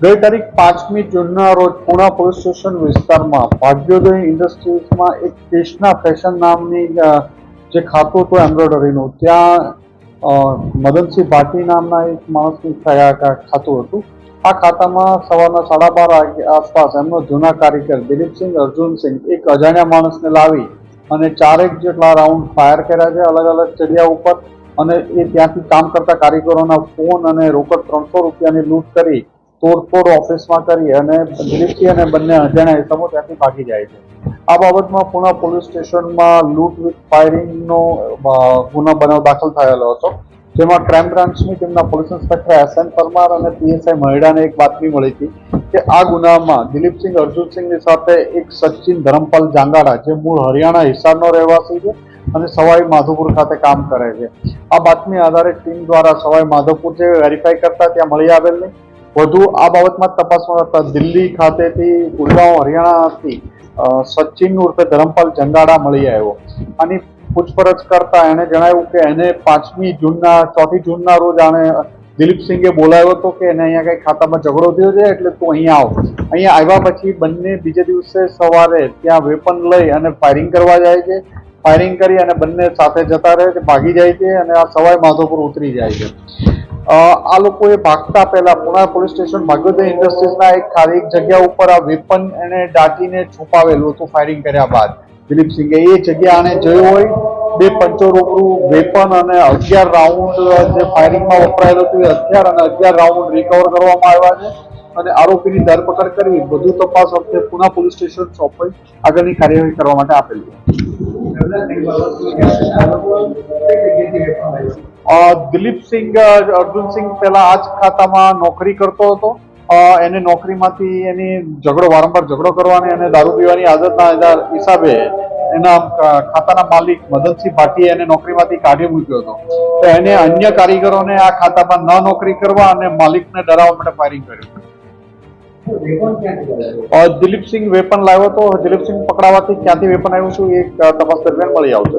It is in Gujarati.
ગઈ તારીખ પાંચમી જૂનના રોજ પુણા પોલીસ સ્ટેશન વિસ્તારમાં ભાગ્યોદય ઇન્ડસ્ટ્રીઝમાં એક કૃષ્ણા ફેશન નામની જે ખાતું હતું એમ્બ્રોઇડરીનું, ત્યાં મદનસિંહ ભાટી નામના એક માણસનું ખાતું હતું. આ ખાતામાં સવારના સાડા બાર આસપાસ એમનો જૂના કારીગર દિલીપસિંહ, અર્જુનસિંહ, એક અજાણ્યા માણસને લાવી અને ચારેક જેટલા રાઉન્ડ ફાયર કર્યા છે અલગ અલગ જગ્યા ઉપર અને એ ત્યાંથી કામ કરતા કારીગરોના ફોન અને રોકડ ત્રણસો રૂપિયાની લૂંટ કરી તોડફોડ ઓફિસમાં કરી અને દિલીપસિંહ અને બંને અજાણ્યા ઇસમો ત્યાંથી ભાગી જાય છે. આ બાબતમાં પુણા પોલીસ સ્ટેશનમાં લૂંટ વિથ ફાયરિંગનો ગુનો બનાવ દાખલ થયેલો હતો, જેમાં ક્રાઇમ બ્રાન્ચની ટીમના police inspector S N Parmar અને પીએસઆઈ મહેડાને એક બાતમી મળી હતી કે આ ગુનામાં દિલીપસિંહ અર્જુનસિંહની સાથે એક સચિન ધરમપાલ જાંગાડા, જે મૂળ હરિયાણા હિસારનો રહેવાસી છે અને સવાઈ માધોપુર ખાતે કામ કરે છે. આ બાતમી આધારે ટીમ દ્વારા સવાઈ માધોપુર જે વેરીફાઈ કરતા ત્યાં મળી આવેલ નહીં. વધુ આ બાબતમાં તપાસમાં હતા દિલ્હી ખાતેથી ગુડગાંવ હરિયાણાથી સચિન ઉર્ફે ધરમપાલ જંગાડા મળી આવ્યો. આની પૂછપરછ કરતા એણે જણાવ્યું કે એને પાંચમી જૂનના, ચોથી જૂનના રોજ આણે દિલીપસિંહે બોલાવ્યો હતો કે એને અહીંયા કંઈ ખાતામાં ઝઘડો થયો છે એટલે તું અહીંયા આવ. અહીંયા આવ્યા પછી બંને બીજે દિવસે સવારે ત્યાં વેપન લઈ અને ફાયરિંગ કરવા જાય છે. ફાયરિંગ કરી અને બંને સાથે જતા રહે છે, ભાગી જાય છે અને આ સવાઈ માધોપુર ઉતરી જાય છે. આ લોકોએ ભાગતા પહેલા પુણા પોલીસ સ્ટેશન ભાગ્યોદય ઇન્ડસ્ટ્રીઝના એક ખાલી જગ્યા ઉપર આ વેપન એને દાટીને છુપાવેલું હતું ફાયરિંગ કર્યા બાદ. દિલીપસિંહે એ જગ્યા આને જોયું હોય, બે પંચો રૂબરૂ વેપન અને અગિયાર રાઉન્ડ જે ફાયરિંગમાં વપરાયેલું હતું એ અગિયાર અને અગિયાર રાઉન્ડ રિકવર કરવામાં આવ્યા છે અને આરોપીની ધરપકડ કરી વધુ તપાસ અર્થે પુના પોલીસ સ્ટેશન સોંપાઈ આગળની કાર્યવાહી કરવા માટે આપેલી. દિલીપસિંહ સિંઘ અર્જુનસિંહ પહેલા આ જ ખાતામાં નોકરી કરતો હતો. એને નોકરીમાંથી એની ઝઘડો, વારંવાર ઝઘડો કરવાની અને દારૂ પીવાની આદતના હિસાબે એના ખાતાના માલિક મદનસિંહ ભાટીએ એને નોકરીમાંથી કાઢી મૂક્યો હતો. તો એને અન્ય કારીગરોને આ ખાતામાં ન નોકરી કરવા અને માલિકને ડરાવવા માટે ફાયરિંગ કર્યું. દિલીપસિંહ વેપન લાવ્યો હતો. દિલીપસિંહ પકડાવાથી ક્યાંથી વેપન આવ્યું છું એ તપાસ દરમિયાન મળી આવશે.